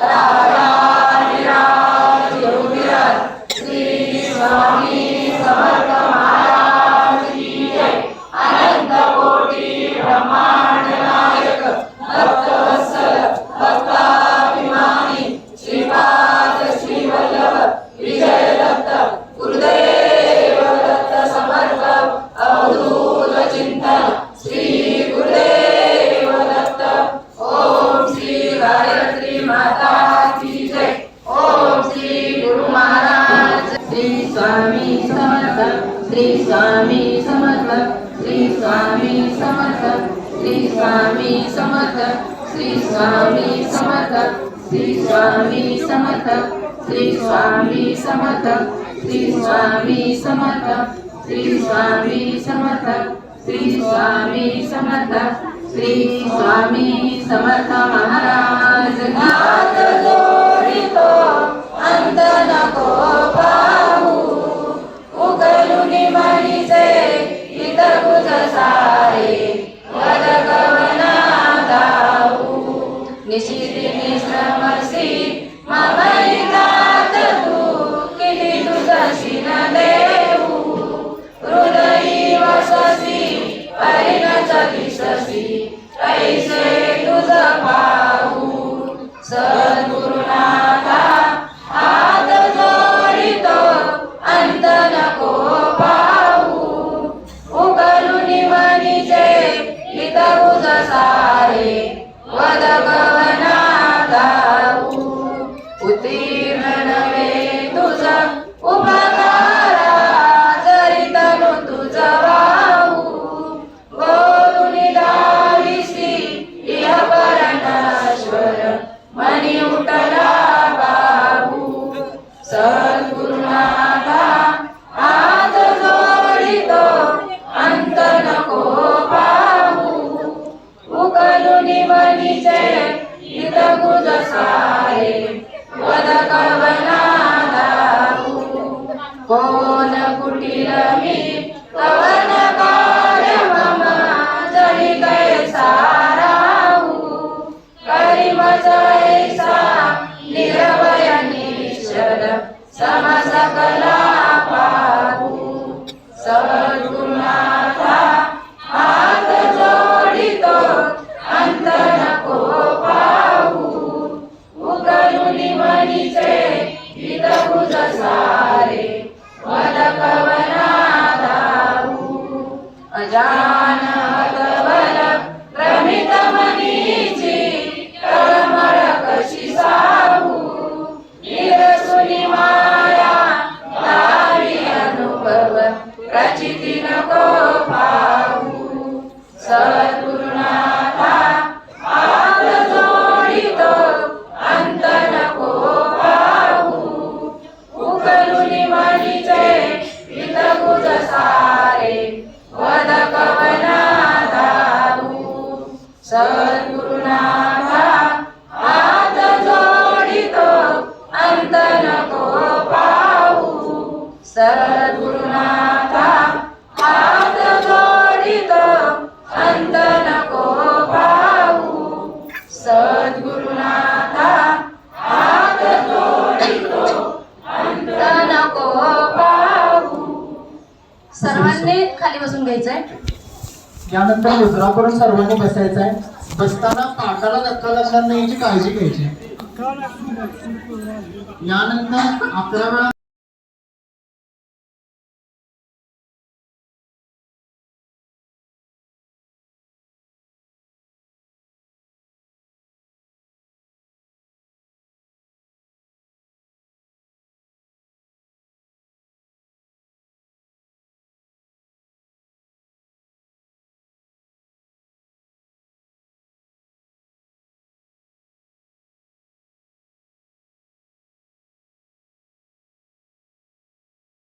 রাম श्री स्वामी समर्थ श्री स्वामी समर्थ श्री स्वामी समर्थ श्री स्वामी समर्थ श्री स्वामी समर्थ श्री स्वामी समर्थ श्री स्वामी समर्थ श्री स्वामी समर्थ श्री स्वामी समर्थ श्री स्वामी समर्थ श्री स्वामी समर्थ महाराज सारे निशिति निश्र Amém. जाना सद्गुरुनाथा हात जोडितो अंत नको पाहू. सद्गुरुनाथा हात जोडितो अंत नको पाहू. सद्गुरुनाथा हात जोडितो अंत नको पाहू. सर्वांनी खाली बसून घ्यायचंय. यानंतर मुद्रा करून सर्वांनी बसायचं आहे. बसताना पाटाला धक्का लागणार नाही याची काळजी घ्यायची यानंतर अकरा वेळा